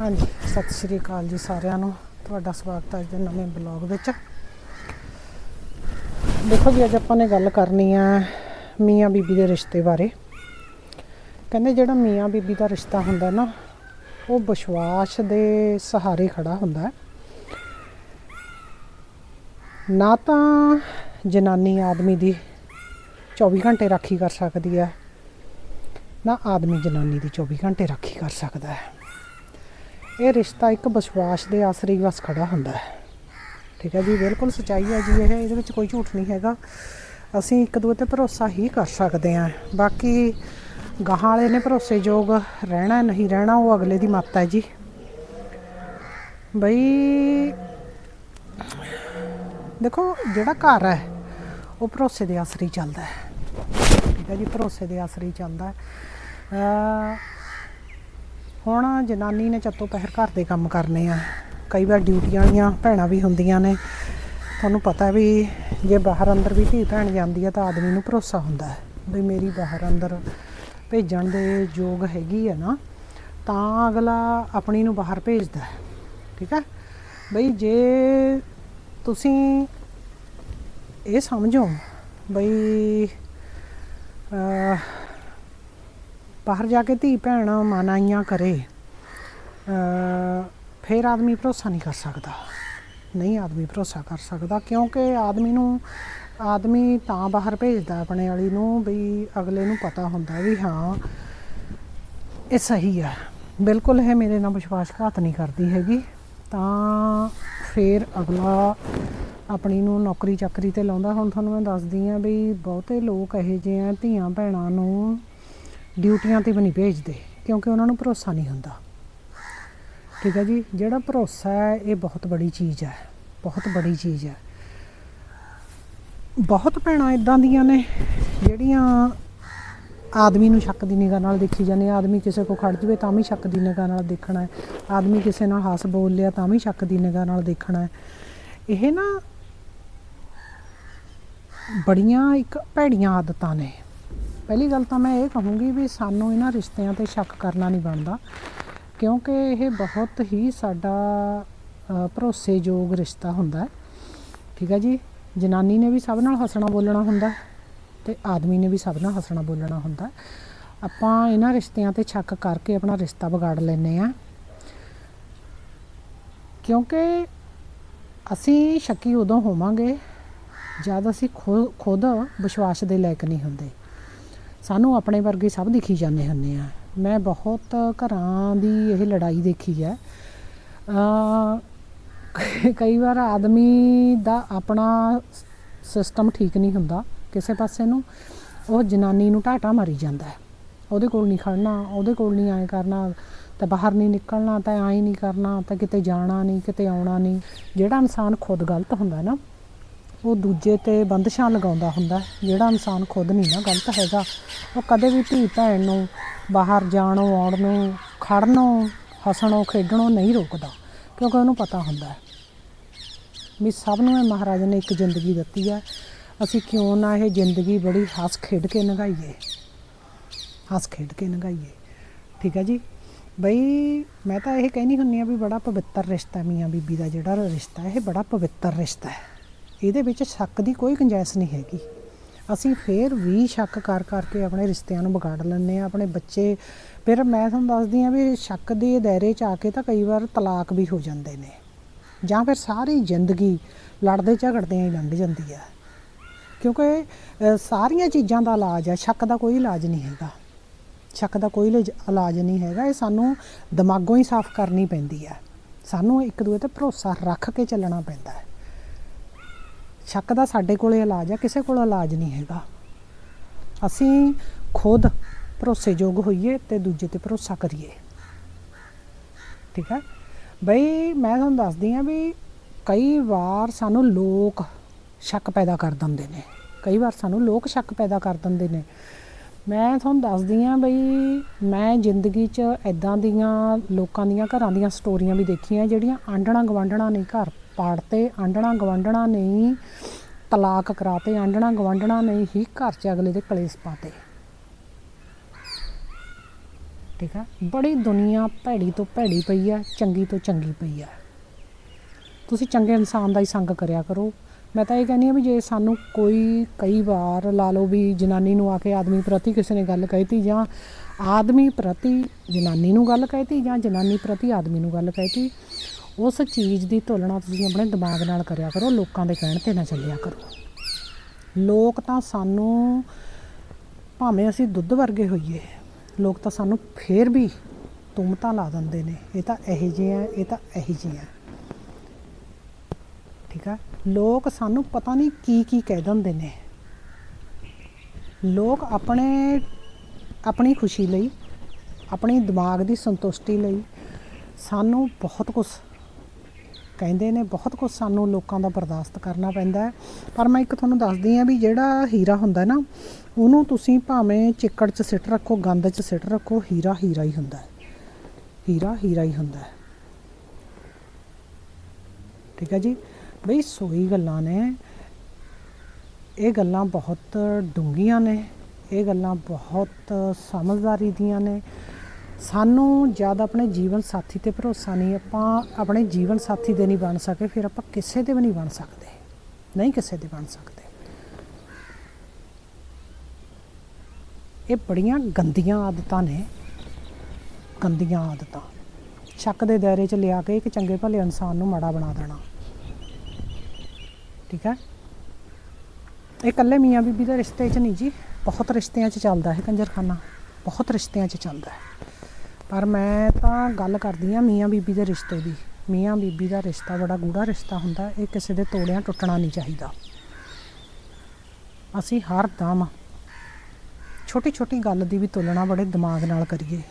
ਹਾਂਜੀ, ਸਤਿ ਸ਼੍ਰੀ ਅਕਾਲ ਜੀ ਸਾਰਿਆਂ ਨੂੰ। ਤੁਹਾਡਾ ਸਵਾਗਤ ਹੈ ਅੱਜ ਦੇ ਨਵੇਂ ਬਲੌਗ ਵਿੱਚ। ਦੇਖੋ ਜੀ, ਅੱਜ ਆਪਾਂ ਨੇ ਗੱਲ ਕਰਨੀ ਆ ਮੀਆਂ ਬੀਬੀ ਦੇ ਰਿਸ਼ਤੇ ਬਾਰੇ। ਕਹਿੰਦੇ ਜਿਹੜਾ ਮੀਆਂ ਬੀਬੀ ਦਾ ਰਿਸ਼ਤਾ ਹੁੰਦਾ ਨਾ, ਉਹ ਵਿਸ਼ਵਾਸ ਦੇ ਸਹਾਰੇ ਖੜਾ ਹੁੰਦਾ ਨਾ ਤਾਂ ਜਨਾਨੀ ਆਦਮੀ ਦੀ 24 ਘੰਟੇ ਰਾਖੀ ਕਰ ਸਕਦੀ ਹੈ, ਨਾ ਆਦਮੀ ਜਨਾਨੀ ਦੀ 24 ਘੰਟੇ ਰਾਖੀ ਕਰ ਸਕਦਾ ਹੈ। ਇਹ ਰਿਸ਼ਤਾ ਇੱਕ ਵਿਸ਼ਵਾਸ ਦੇ ਆਸਰੇ ਹੀ ਬਸ ਖੜਾ ਹੁੰਦਾ ਹੈ। ਠੀਕ ਹੈ ਜੀ, ਬਿਲਕੁਲ ਸਚਾਈ ਹੈ ਜੀ ਇਹ, ਇਹਦੇ ਵਿੱਚ ਕੋਈ ਝੂਠ ਨਹੀਂ ਹੈਗਾ। ਅਸੀਂ ਇੱਕ ਦੂਜੇ ਤੇ ਭਰੋਸਾ ਹੀ ਕਰ ਸਕਦੇ ਹਾਂ। ਬਾਕੀ ਗਾਹਾਂ ਵਾਲੇ ਨੇ ਭਰੋਸੇਯੋਗ ਰਹਿਣਾ ਨਹੀਂ ਰਹਿਣਾ, ਉਹ ਅਗਲੇ ਦੀ ਮੱਤ ਹੈ ਜੀ। ਬਈ, ਦੇਖੋ, ਜਿਹੜਾ ਘਰ ਹੈ, ਉਹ ਭਰੋਸੇ ਦੇ ਆਸਰੇ ਚੱਲਦਾ ਹੈ। ਠੀਕ ਹੈ ਜੀ, ਭਰੋਸੇ ਦੇ ਆਸਰੇ ਚੱਲਦਾ ਹੈ। ਹੁਣ ਜਨਾਨੀ ਨੇ ਚੱਤੋ ਪਹਿਰ ਘਰ ਦੇ ਕੰਮ ਕਰਨੇ ਆ। ਕਈ ਵਾਰ ਡਿਊਟੀਆਂ ਵਾਲੀਆਂ ਭੈਣਾਂ ਵੀ ਹੁੰਦੀਆਂ ਨੇ। ਤੁਹਾਨੂੰ ਪਤਾ ਵੀ ਜੇ ਬਾਹਰ ਅੰਦਰ ਵੀ ਧੀ ਭੈਣ ਜਾਂਦੀ ਹੈ ਤਾਂ ਆਦਮੀ ਨੂੰ ਭਰੋਸਾ ਹੁੰਦਾ ਹੈ ਵੀ ਮੇਰੀ ਬਾਹਰ ਅੰਦਰ ਭੇਜਣ ਦੇ ਯੋਗ ਹੈਗੀ ਹੈ ਨਾ, ਤਾਂ ਅਗਲਾ ਆਪਣੀ ਨੂੰ ਬਾਹਰ ਭੇਜਦਾ ਹੈ। ਠੀਕ ਹੈ? ਬਈ ਜੇ ਤੁਸੀਂ ਇਹ ਸਮਝੋ ਬਈ ਬਾਹਰ ਜਾ ਕੇ ਧੀ ਭੈਣ ਮਨਾਈਆਂ ਕਰੇ ਫਿਰ ਆਦਮੀ ਭਰੋਸਾ ਨਹੀਂ ਕਰ ਸਕਦਾ। ਨਹੀਂ ਆਦਮੀ ਭਰੋਸਾ ਕਰ ਸਕਦਾ, ਕਿਉਂਕਿ ਆਦਮੀ ਨੂੰ, ਆਦਮੀ ਤਾਂ ਬਾਹਰ ਭੇਜਦਾ ਆਪਣੇ ਵਾਲੀ ਨੂੰ ਵੀ ਅਗਲੇ ਨੂੰ ਪਤਾ ਹੁੰਦਾ ਵੀ ਹਾਂ, ਇਹ ਸਹੀ ਹੈ। ਬਿਲਕੁਲ ਇਹ ਮੇਰੇ ਨਾਲ ਵਿਸ਼ਵਾਸਘਾਤ ਨਹੀਂ ਕਰਦੀ ਹੈਗੀ। ਤਾਂ ਫਿਰ ਅਗਲਾ ਆਪਣੀ ਨੂੰ ਨੌਕਰੀ ਚਾਕਰੀ ਤੇ ਲਾਉਂਦਾ। ਹੁਣ ਤੁਹਾਨੂੰ ਮੈਂ ਦੱਸਦੀ ਆ ਵੀ ਬਹੁਤੇ ਲੋਕ ਇਹੋ ਜਿਹੇ ਆ, ਧੀਆਂ ਭੈਣਾਂ ਨੂੰ ਡਿਊਟੀਆਂ ਤੇ ਵੀ ਨਹੀਂ ਭੇਜਦੇ, ਕਿਉਂਕਿ ਉਹਨਾਂ ਨੂੰ ਭਰੋਸਾ ਨਹੀਂ ਹੁੰਦਾ। ਠੀਕ ਹੈ ਜੀ, ਜਿਹੜਾ ਭਰੋਸਾ ਹੈ, ਇਹ ਬਹੁਤ ਬੜੀ ਚੀਜ਼ ਹੈ, ਬਹੁਤ ਬੜੀ ਚੀਜ਼ ਹੈ। ਬਹੁਤ ਭੈਣਾਂ ਇਦਾਂ ਦੀਆਂ ਨੇ, ਜਿਹੜੀਆਂ ਆਦਮੀ ਨੂੰ ਸ਼ੱਕ ਦੀ ਨਿਗਾਹ ਨਾਲ ਦੇਖੀ ਜਾਂਦੇ ਆਦਮੀ ਕਿਸੇ ਕੋ ਖੜ ਜਵੇ ਤਾਂ ਵੀ ਸ਼ੱਕ ਦੀ ਨਿਗਾਹ ਨਾਲ ਦੇਖਣਾ ਹੈ। ਆਦਮੀ ਕਿਸੇ ਨਾਲ ਹੱਸ ਬੋਲ ਲਿਆ ਤਾਂ ਵੀ ਸ਼ੱਕ ਦੀ ਨਿਗਾਹ ਨਾਲ ਦੇਖਣਾ ਹੈ। ਇਹ ਨਾ ਬੜੀਆਂ ਇੱਕ ਭੈੜੀਆਂ ਆਦਤਾਂ ਨੇ। ਪਹਿਲੀ ਗੱਲ ਤਾਂ ਮੈਂ ਇਹ ਕਹੂੰਗੀ ਵੀ ਸਾਨੂੰ ਇਹਨਾਂ ਰਿਸ਼ਤਿਆਂ ਤੇ ਸ਼ੱਕ ਕਰਨਾ ਨਹੀਂ ਬਣਦਾ, ਕਿਉਂਕਿ ਇਹ ਬਹੁਤ ਹੀ ਸਾਡਾ ਭਰੋਸੇਯੋਗ ਰਿਸ਼ਤਾ ਹੁੰਦਾ ਹੈ। ਠੀਕ ਹੈ ਜੀ? ਜਨਾਨੀ ਨੇ ਵੀ ਸਭ ਨਾਲ ਹੱਸਣਾ ਬੋਲਣਾ ਹੁੰਦਾ ਹੈ ਤੇ ਆਦਮੀ ਨੇ ਵੀ ਸਭ ਨਾਲ ਹੱਸਣਾ ਬੋਲਣਾ ਹੁੰਦਾ ਆਪਾਂ ਇਹਨਾਂ ਰਿਸ਼ਤਿਆਂ ਤੇ ਸ਼ੱਕ ਕਰਕੇ ਆਪਣਾ ਰਿਸ਼ਤਾ ਵਿਗਾੜ ਲੈਂਦੇ ਆ ਕਿਉਂਕਿ ਅਸੀਂ ਸ਼ੱਕੀ ਉਦੋਂ ਹੋਵਾਂਗੇ ਜਦ ਅਸੀਂ ਖੁ- ਖੁਦ ਵਿਸ਼ਵਾਸ ਦੇ ਲਾਇਕ ਨਹੀਂ ਹੁੰਦੇ। ਸਾਨੂੰ ਆਪਣੇ ਵਰਗੇ ਸਭ ਦਿਖੀ ਜਾਂਦੇ ਹੁੰਦੇ ਆ। ਮੈਂ ਬਹੁਤ ਘਰਾਂ ਦੀ ਇਹ ਲੜਾਈ ਦੇਖੀ ਹੈ। ਅ ਕਈ ਵਾਰ ਆਦਮੀ ਦਾ ਆਪਣਾ ਸਿਸਟਮ ਠੀਕ ਨਹੀਂ ਹੁੰਦਾ ਕਿਸੇ ਪਾਸੇ ਨੂੰ, ਉਹ ਜਨਾਨੀ ਨੂੰ ਢਾਟਾ ਮਾਰੀ ਜਾਂਦਾ ਹੈ। ਉਹਦੇ ਕੋਲ ਨਹੀਂ ਖੜਨਾ ਉਹਦੇ ਕੋਲ ਨਹੀਂ ਐਂ ਕਰਨਾ, ਤਾਂ ਬਾਹਰ ਨਹੀਂ ਨਿਕਲਣਾ, ਤਾਂ ਐਂ ਨਹੀਂ ਕਰਨਾ, ਤਾਂ ਕਿਤੇ ਜਾਣਾ ਨਹੀਂ, ਕਿਤੇ ਆਉਣਾ ਨਹੀਂ। ਜਿਹੜਾ ਇਨਸਾਨ ਖੁਦ ਗਲਤ ਹੁੰਦਾ ਨਾ ਉਹ ਦੂਜੇ ਤੇ ਬੰਦਸ਼ਾਂ ਲਗਾਉਂਦਾ ਹੁੰਦਾ ਜਿਹੜਾ ਇਨਸਾਨ ਖੁਦ ਨਹੀਂ ਨਾ ਗਲਤ ਹੈਗਾ। ਉਹ ਕਦੇ ਵੀ ਧੀ ਭੈਣ ਨੂੰ ਬਾਹਰ ਜਾਣੋਂ, ਆਉਣ ਨੂੰ ਖੜਨੋਂ, ਹੱਸਣੋਂ, ਖੇਡਣੋਂ ਨਹੀਂ ਰੋਕਦਾ, ਕਿਉਂਕਿ ਉਹਨੂੰ ਪਤਾ ਹੁੰਦਾ ਹੈ ਵੀ ਸਭ ਨੂੰ ਇਹ ਮਹਾਰਾਜ ਨੇ ਇੱਕ ਜ਼ਿੰਦਗੀ ਦਿੱਤੀ ਹੈ। ਅਸੀਂ ਕਿਉਂ ਨਾ ਇਹ ਜ਼ਿੰਦਗੀ ਬੜੀ ਹੱਸ ਖੇਡ ਕੇ ਲੰਘਾਈਏ ਹੱਸ ਖੇਡ ਕੇ ਲੰਘਾਈਏ ਠੀਕ ਹੈ ਜੀ? ਬਈ ਮੈਂ ਤਾਂ ਇਹ ਕਹਿਣੀ ਹੁੰਨੀ ਆ ਵੀ ਬੜਾ ਪਵਿੱਤਰ ਰਿਸ਼ਤਾ ਮੀਆਂ ਬੀਬੀ ਦਾ ਜਿਹੜਾ ਰਿਸ਼ਤਾ ਇਹ ਬੜਾ ਪਵਿੱਤਰ ਰਿਸ਼ਤਾ ਹੈ। ਇਹਦੇ ਵਿੱਚ ਸ਼ੱਕ ਦੀ ਕੋਈ ਗੁੰਜਾਇਸ਼ ਨਹੀਂ ਹੈਗੀ। ਅਸੀਂ ਫੇਰ ਵੀ ਸ਼ੱਕ ਕਰ ਕਰਕੇ ਆਪਣੇ ਰਿਸ਼ਤਿਆਂ ਨੂੰ ਵਿਗਾੜ ਲੈਂਦੇ ਆ ਆਪਣੇ ਬੱਚੇ। ਫਿਰ ਮੈਂ ਤੁਹਾਨੂੰ ਦੱਸਦੀ ਆ ਵੀ ਸ਼ੱਕ ਦੇ ਦਾਇਰੇ 'ਚ ਆ ਕੇ ਤਾਂ ਕਈ ਵਾਰ ਤਲਾਕ ਵੀ ਹੋ ਜਾਂਦੇ ਨੇ। ਜਾਂ ਫਿਰ ਸਾਰੀ ਜ਼ਿੰਦਗੀ ਲੜਦੇ ਝਗੜਦੇ ਹੀ ਲੰਘ ਜਾਂਦੀ ਹੈ ਕਿਉਂਕਿ ਸਾਰੀਆਂ ਚੀਜ਼ਾਂ ਦਾ ਇਲਾਜ ਹੈ ਸ਼ੱਕ ਦਾ ਕੋਈ ਇਲਾਜ ਨਹੀਂ ਹੈਗਾ। ਸ਼ੱਕ ਦਾ ਕੋਈ ਇਲਾਜ- ਇਲਾਜ ਨਹੀਂ ਹੈਗਾ, ਇਹ ਸਾਨੂੰ ਦਿਮਾਗੋਂ ਹੀ ਸਾਫ਼ ਕਰਨੀ ਪੈਂਦੀ ਹੈ ਸਾਨੂੰ ਇੱਕ ਦੂਜੇ ਤੇ ਭਰੋਸਾ ਰੱਖ ਕੇ ਚੱਲਣਾ ਪੈਂਦਾ ਹੈ। ਸ਼ੱਕ ਦਾ ਸਾਡੇ ਕੋਲੇ ਇਲਾਜ ਹੈ ਕਿਸੇ ਕੋਲ ਇਲਾਜ ਨਹੀਂ ਹੈਗਾ। ਅਸੀਂ ਖੁਦ ਭਰੋਸੇਯੋਗ ਹੋਈਏ ਤੇ ਦੂਜੇ ਤੇ ਭਰੋਸਾ ਕਰੀਏ। ਠੀਕ ਹੈ ਬਈ ਮੈਂ ਤੁਹਾਨੂੰ ਦੱਸਦੀ ਆ ਵੀ ਕਈ ਵਾਰ ਸਾਨੂੰ ਲੋਕ ਸ਼ੱਕ ਪੈਦਾ ਕਰ ਦਿੰਦੇ ਨੇ। ਕਈ ਵਾਰ ਸਾਨੂੰ ਲੋਕ ਸ਼ੱਕ ਪੈਦਾ ਕਰ ਦਿੰਦੇ ਨੇ। ਮੈਂ ਤੁਹਾਨੂੰ ਦੱਸਦੀ ਆ ਬਈ ਮੈਂ ਜ਼ਿੰਦਗੀ 'ਚ ਐਦਾਂ ਦੀਆਂ ਲੋਕਾਂ ਦੀਆਂ ਘਰਾਂ ਦੀਆਂ ਸਟੋਰੀਆਂ ਵੀ ਦੇਖੀਆਂ ਜਿਹੜੀਆਂ ਆਂਡਣਾ ਗਵਾਂਡਣਾ ਨਹੀਂ ਘਰ ਪਾੜਤੇ ਆਂਡਣਾ ਗਵਾਂਡਣਾ ਨੇ ਹੀ ਤਲਾਕ ਕਰਾਤੇ ਆਂਡਣਾ ਗਵਾਂਡਣਾ ਨਹੀਂ, ਹੀ ਘਰ 'ਚ ਅਗਲੇ ਦੇ ਕਲੇਸ਼ ਪਾਤੇ। ਠੀਕ ਆ? ਬੜੀ ਦੁਨੀਆ ਭੈੜੀ ਤੋਂ ਭੈੜੀ ਪਈ ਆ, ਚੰਗੀ ਤੋਂ ਚੰਗੀ ਪਈ ਆ। ਤੁਸੀਂ ਚੰਗੇ ਇਨਸਾਨ ਦਾ ਹੀ ਸੰਗ ਕਰਿਆ ਕਰੋ। ਮੈਂ ਤਾਂ ਇਹ ਕਹਿੰਦੀ ਆ ਵੀ ਜੇ ਸਾਨੂੰ ਕੋਈ, ਕਈ ਵਾਰ ਲਾ ਲਓ ਵੀ ਜਨਾਨੀ ਨੂੰ ਆ ਕੇ ਆਦਮੀ ਪ੍ਰਤੀ ਕਿਸੇ ਨੇ ਗੱਲ ਕਹਿਤੀ ਜਾਂ ਆਦਮੀ ਪ੍ਰਤੀ ਜਨਾਨੀ ਨੂੰ ਗੱਲ ਕਹਿਤੀ ਜਾਂ ਜਨਾਨੀ ਪ੍ਰਤੀ ਆਦਮੀ ਨੂੰ ਗੱਲ ਕਹਿਤੀ ਉਸ ਚੀਜ਼ ਦੀ ਤੁਲਨਾ ਤੁਸੀਂ ਆਪਣੇ ਦਿਮਾਗ ਨਾਲ ਕਰਿਆ ਕਰੋ, ਲੋਕਾਂ ਦੇ ਕਹਿਣ ਤੇ ਨਾ ਚੱਲਿਆ ਕਰੋ। ਲੋਕ ਤਾਂ ਸਾਨੂੰ, ਭਾਵੇਂ ਅਸੀਂ ਦੁੱਧ ਵਰਗੇ ਹੋਈਏ, ਲੋਕ ਤਾਂ ਸਾਨੂੰ ਫੇਰ ਵੀ ਤੁਮਤਾਂ ਲਾ ਦਿੰਦੇ ਨੇ, ਇਹ ਤਾਂ ਇਹੋ ਜਿਹੇ ਆ, ਇਹ ਤਾਂ ਇਹੋ ਜਿਹੇ ਆ। ਠੀਕ ਆ? ਲੋਕ ਸਾਨੂੰ ਪਤਾ ਨਹੀਂ ਕੀ ਕੀ ਕਹਿ ਦਿੰਦੇ ਨੇ। ਲੋਕ ਆਪਣੇ, ਆਪਣੀ ਖੁਸ਼ੀ ਲਈ, ਆਪਣੀ ਦਿਮਾਗ ਦੀ ਸੰਤੁਸ਼ਟੀ ਲਈ ਸਾਨੂੰ ਬਹੁਤ ਕੁਝ ਕਹਿੰਦੇ ਨੇ, ਬਹੁਤ ਕੁਝ ਸਾਨੂੰ ਲੋਕਾਂ ਦਾ ਬਰਦਾਸ਼ਤ ਕਰਨਾ ਪੈਂਦਾ ਪਰ ਮੈਂ ਇੱਕ ਤੁਹਾਨੂੰ ਦੱਸਦੀ ਆ ਵੀ ਜਿਹੜਾ ਹੀਰਾ ਹੁੰਦਾ ਨਾ, ਉਹਨੂੰ ਤੁਸੀਂ ਭਾਵੇਂ ਚਿੱਕੜ 'ਚ ਸਿੱਟ ਰੱਖੋ, ਗੰਦ 'ਚ ਸਿੱਟ ਰੱਖੋ, ਹੀਰਾ ਹੀਰਾ ਹੀ ਹੁੰਦਾ ਹੀਰਾ ਹੀਰਾ ਹੀ ਹੁੰਦਾ ਠੀਕ ਹੈ ਜੀ? ਬਈ ਸੋਈ ਗੱਲਾਂ ਨੇ। ਇਹ ਗੱਲਾਂ ਬਹੁਤ ਡੂੰਘੀਆਂ ਨੇ, ਇਹ ਗੱਲਾਂ ਬਹੁਤ ਸਮਝਦਾਰੀ ਦੀਆਂ ਨੇ। ਸਾਨੂੰ ਜਦ ਆਪਣੇ ਜੀਵਨ ਸਾਥੀ ਤੇ ਭਰੋਸਾ ਨਹੀਂ, ਆਪਾਂ ਆਪਣੇ ਜੀਵਨ ਸਾਥੀ ਦੇ ਨਹੀਂ ਬਣ ਸਕੇ, ਫਿਰ ਆਪਾਂ ਕਿਸੇ ਦੇ ਵੀ ਨਹੀਂ ਬਣ ਸਕਦੇ। ਨਹੀਂ ਕਿਸੇ ਦੇ ਬਣ ਸਕਦੇ। ਇਹ ਬੜੀਆਂ ਗੰਦੀਆਂ ਆਦਤਾਂ ਨੇ। ਗੰਦੀਆਂ ਆਦਤਾਂ। ਸ਼ੱਕ ਦੇ ਦਾਇਰੇ 'ਚ ਲਿਆ ਕੇ ਇੱਕ ਚੰਗੇ ਭਲੇ ਇਨਸਾਨ ਨੂੰ ਮਾੜਾ ਬਣਾ ਦੇਣਾ। ਠੀਕ ਹੈ? ਇਹ ਇਕੱਲੇ ਮੀਆਂ ਬੀਬੀ ਦੇ ਰਿਸ਼ਤੇ 'ਚ ਨਹੀਂ ਜੀ, ਬਹੁਤ ਰਿਸ਼ਤਿਆਂ 'ਚ ਚੱਲਦਾ ਹੈ ਕੰਜਰਖਾਨਾ। ਬਹੁਤ ਰਿਸ਼ਤਿਆਂ 'ਚ ਚੱਲਦਾ ਹੈ। ਪਰ ਮੈਂ ਤਾਂ ਗੱਲ ਕਰਦੀ ਆ ਮੀਆਂ ਬੀਬੀ ਦੇ ਰਿਸ਼ਤੇ ਦੀ। ਮੀਆਂ ਬੀਬੀ ਦਾ ਰਿਸ਼ਤਾ ਬੜਾ ਗੂੜਾ ਰਿਸ਼ਤਾ ਹੁੰਦਾ, ਇਹ ਕਿਸੇ ਦੇ ਤੋੜਿਆਂ ਟੁੱਟਣਾ ਨਹੀਂ ਚਾਹੀਦਾ। ਅਸੀਂ ਹਰ ਦਮ ਛੋਟੀ ਛੋਟੀ ਗੱਲ ਦੀ ਵੀ ਤੁਲਨਾ ਬੜੇ ਦਿਮਾਗ ਨਾਲ ਕਰੀਏ।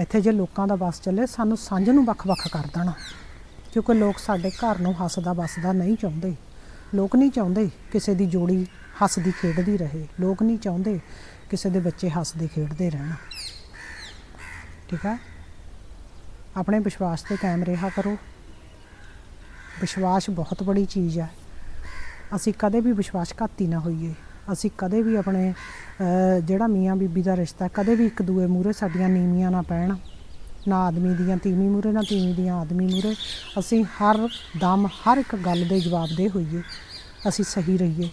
ਇੱਥੇ ਜੇ ਲੋਕਾਂ ਦਾ ਬਸ ਚੱਲੇ, ਸਾਨੂੰ ਸਾਂਝ ਨੂੰ ਵੱਖ-ਵੱਖ ਕਰ ਦੇਣਾ। ਕਿਉਂਕਿ ਲੋਕ ਸਾਡੇ ਘਰ ਨੂੰ ਹੱਸਦਾ ਵਸਦਾ ਨਹੀਂ ਚਾਹੁੰਦੇ। ਲੋਕ ਨਹੀਂ ਚਾਹੁੰਦੇ ਕਿਸੇ ਦੀ ਜੋੜੀ ਹੱਸਦੀ ਖੇਡਦੀ ਰਹੇ। ਲੋਕ ਨਹੀਂ ਚਾਹੁੰਦੇ ਕਿਸੇ ਦੇ ਬੱਚੇ ਹੱਸਦੇ ਖੇਡਦੇ ਰਹਿਣ। ਠੀਕ ਹੈ ਆਪਣੇ ਵਿਸ਼ਵਾਸ ਤੇ ਕਾਇਮ ਰਿਹਾ ਕਰੋ। ਵਿਸ਼ਵਾਸ ਬਹੁਤ ਬੜੀ ਚੀਜ਼ ਹੈ ਅਸੀਂ ਕਦੇ ਵੀ ਵਿਸ਼ਵਾਸਘਾਤੀ ਨਾ ਹੋਈਏ। ਅਸੀਂ ਕਦੇ ਵੀ ਆਪਣੇ ਜਿਹੜਾ ਮੀਆਂ ਬੀਬੀ ਦਾ ਰਿਸ਼ਤਾ, ਕਦੇ ਵੀ ਇੱਕ ਦੂਏ ਮੂਹਰੇ ਸਾਡੀਆਂ ਨੀਵੀਆਂ ਨਾ ਪੈਣ। ਨਾ ਆਦਮੀ ਦੀਆਂ ਤੀਵੀਂ ਮੂਹਰੇ, ਨਾ ਤੀਵੀਂ ਦੀਆਂ ਆਦਮੀ ਮੂਹਰੇ। ਅਸੀਂ ਹਰ ਦਮ, ਹਰ ਇੱਕ ਗੱਲ ਦੇ ਜਵਾਬ ਦੇ ਹੋਈਏ। ਅਸੀਂ ਸਹੀ ਰਹੀਏ।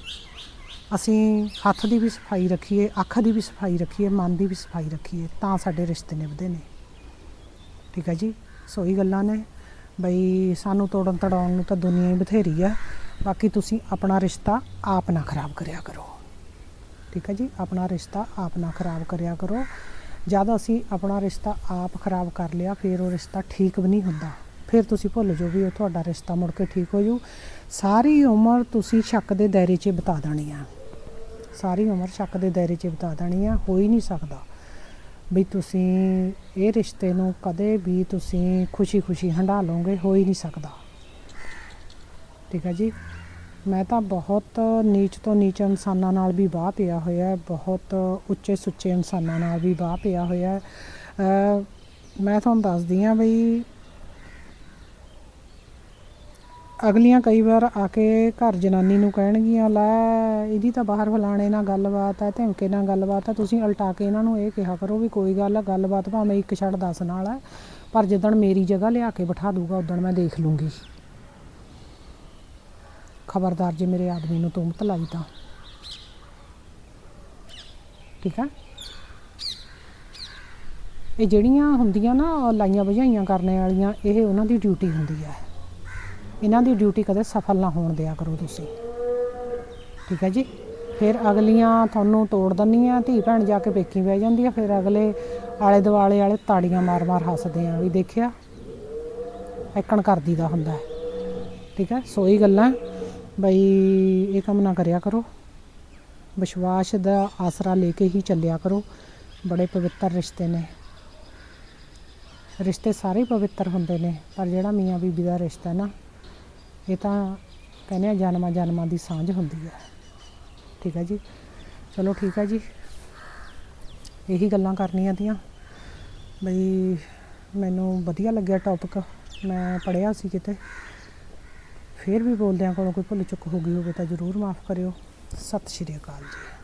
ਅਸੀਂ ਹੱਥ ਦੀ ਵੀ ਸਫ਼ਾਈ ਰੱਖੀਏ, ਅੱਖ ਦੀ ਵੀ ਸਫ਼ਾਈ ਰੱਖੀਏ, ਮਨ ਦੀ ਵੀ ਸਫ਼ਾਈ ਰੱਖੀਏ, ਤਾਂ ਸਾਡੇ ਰਿਸ਼ਤੇ ਨਿਭਦੇ ਨੇ। ਠੀਕ ਹੈ ਜੀ? ਸੋ ਇਹ ਗੱਲਾਂ ਨੇ। ਬਈ ਸਾਨੂੰ ਤੋੜਨ ਤੜਾਉਣ ਨੂੰ ਤਾਂ ਦੁਨੀਆ ਹੀ ਬਥੇਰੀ ਆ ਬਾਕੀ ਤੁਸੀਂ ਆਪਣਾ ਰਿਸ਼ਤਾ ਆਪ ਨਾ ਖਰਾਬ ਕਰਿਆ ਕਰੋ। ਠੀਕ ਹੈ ਜੀ? ਆਪਣਾ ਰਿਸ਼ਤਾ ਆਪ ਨਾ ਖਰਾਬ ਕਰਿਆ ਕਰੋ। ਜਦ ਅਸੀਂ ਆਪਣਾ ਰਿਸ਼ਤਾ ਆਪ ਖਰਾਬ ਕਰ ਲਿਆ, ਫਿਰ ਉਹ ਰਿਸ਼ਤਾ ਠੀਕ ਵੀ ਨਹੀਂ ਹੁੰਦਾ। ਫਿਰ ਤੁਸੀਂ ਭੁੱਲ ਜਾਓ ਵੀ ਉਹ ਤੁਹਾਡਾ ਰਿਸ਼ਤਾ ਮੁੜ ਕੇ ਠੀਕ ਹੋ ਜੂ। ਸਾਰੀ ਉਮਰ ਤੁਸੀਂ ਸ਼ੱਕ ਦੇ ਦਾਇਰੇ 'ਚ ਬਿਤਾ ਦੇਣੀ ਆ। ਸਾਰੀ ਉਮਰ ਸ਼ੱਕ ਦੇ ਦਾਇਰੇ 'ਚ ਬਿਤਾ ਦੇਣੀ ਆ, ਹੋ ਹੀ ਨਹੀਂ ਸਕਦਾ। ਵੀ ਤੁਸੀਂ ਇਹ ਰਿਸ਼ਤੇ ਨੂੰ ਕਦੇ ਵੀ ਤੁਸੀਂ ਖੁਸ਼ੀ-ਖੁਸ਼ੀ ਹੰਡਾ ਲਓਗੇ, ਹੋ ਹੀ ਨਹੀਂ ਸਕਦਾ। ਠੀਕ ਹੈ ਜੀ? ਮੈਂ ਤਾਂ ਬਹੁਤ ਨੀਚ ਤੋਂ ਨੀਚ ਇਨਸਾਨਾਂ ਨਾਲ ਵੀ ਵਾਹ ਪਿਆ ਹੋਇਆ ਬਹੁਤ ਉੱਚੇ ਸੁੱਚੇ ਇਨਸਾਨਾਂ ਨਾਲ ਵੀ ਵਾਹ ਪਿਆ ਹੋਇਆ ਮੈਂ ਤੁਹਾਨੂੰ ਦੱਸਦੀ ਹਾਂ ਬਈ ਅਗਲੀਆਂ ਕਈ ਵਾਰ ਆ ਕੇ ਘਰ ਜਨਾਨੀ ਨੂੰ ਕਹਿਣਗੀਆਂ, ਲੈ, ਇਹਦੀ ਤਾਂ ਬਾਹਰ ਫਲਾਣੇ ਨਾਲ ਗੱਲਬਾਤ ਹੈ, ਧਮਕੇ ਨਾਲ ਗੱਲਬਾਤ ਹੈ, ਤੁਸੀਂ ਉਲਟਾ ਕੇ ਇਹਨਾਂ ਨੂੰ ਇਹ ਕਿਹਾ ਕਰੋ ਵੀ ਕੋਈ ਗੱਲ ਆ ਗੱਲਬਾਤ ਭਾਵੇਂ ਇੱਕ ਛੱਡ 10 ਨਾਲ ਹੈ, ਪਰ ਜਿੱਦਣ ਮੇਰੀ ਜਗ੍ਹਾ ਲਿਆ ਕੇ ਬਿਠਾ ਦੂਗਾ, ਉਦਣ ਮੈਂ ਦੇਖ ਲੂੰਗੀ। ਖਬਰਦਾਰ ਜੇ ਮੇਰੇ ਆਦਮੀ ਨੂੰ ਤੁਮਤ ਲਾਈ ਤਾਂ। ਠੀਕ ਆ ਇਹ ਜਿਹੜੀਆਂ ਹੁੰਦੀਆਂ ਨਾ ਲਾਈਆਂ ਵਜਾਈਆਂ ਕਰਨ ਵਾਲੀਆਂ, ਇਹ ਉਹਨਾਂ ਦੀ ਡਿਊਟੀ ਹੁੰਦੀ ਹੈ। ਇਹਨਾਂ ਦੀ ਡਿਊਟੀ ਕਦੇ ਸਫਲ ਨਾ ਹੋਣ ਦਿਆ ਕਰੋ ਤੁਸੀਂ। ਠੀਕ ਹੈ ਜੀ? ਫਿਰ ਅਗਲੀਆਂ ਤੁਹਾਨੂੰ ਤੋੜ ਦਿੰਦੀਆਂ ਧੀ ਭੈਣ ਜਾ ਕੇ ਪੇਕੀ ਬਹਿ ਜਾਂਦੀ ਆ ਫਿਰ ਅਗਲੇ ਆਲੇ ਦੁਆਲੇ ਵਾਲੇ ਤਾੜੀਆਂ ਮਾਰ-ਮਾਰ ਹੱਸਦੇ ਆ। ਵੀ ਦੇਖਿਆ ਐਕਣ ਕਰਦੀ ਦਾ ਹੁੰਦਾ ਹੈ। ਠੀਕ ਹੈ? ਸੋ ਇਹ ਗੱਲਾਂ ਬਈ ਇਹ ਕੰਮ ਨਾ ਕਰਿਆ ਕਰੋ। ਵਿਸ਼ਵਾਸ ਦਾ ਆਸਰਾ ਲੈ ਕੇ ਹੀ ਚੱਲਿਆ ਕਰੋ। ਬੜੇ ਪਵਿੱਤਰ ਰਿਸ਼ਤੇ ਨੇ। ਰਿਸ਼ਤੇ ਸਾਰੇ ਪਵਿੱਤਰ ਹੁੰਦੇ ਨੇ, ਪਰ ਜਿਹੜਾ ਮੀਆਂ ਬੀਬੀ ਦਾ ਰਿਸ਼ਤਾ ਨਾ ਇਹ ਤਾਂ ਕਹਿੰਦੇ ਆ ਜਨਮਾਂ ਜਨਮਾਂ ਦੀ ਸਾਂਝ ਹੁੰਦੀ ਹੈ। ਠੀਕ ਹੈ ਜੀ? ਚਲੋ ਠੀਕ ਹੈ ਜੀ। ਇਹੀ ਗੱਲਾਂ ਕਰਨੀਆਂ ਤੀਆਂ। ਬਈ ਮੈਨੂੰ ਵਧੀਆ ਲੱਗਿਆ ਟੌਪਿਕ ਮੈਂ ਪੜ੍ਹਿਆ ਸੀ ਕਿਤੇ। ਫਿਰ ਵੀ ਬੋਲਦਿਆਂ ਕੋਲੋਂ ਕੋਈ ਭੁੱਲ ਚੁੱਕ ਹੋ ਗਈ ਹੋਵੇ ਤਾਂ ਜ਼ਰੂਰ ਮਾਫ ਕਰਿਓ। ਸਤਿ ਸ਼੍ਰੀ ਅਕਾਲ ਜੀ।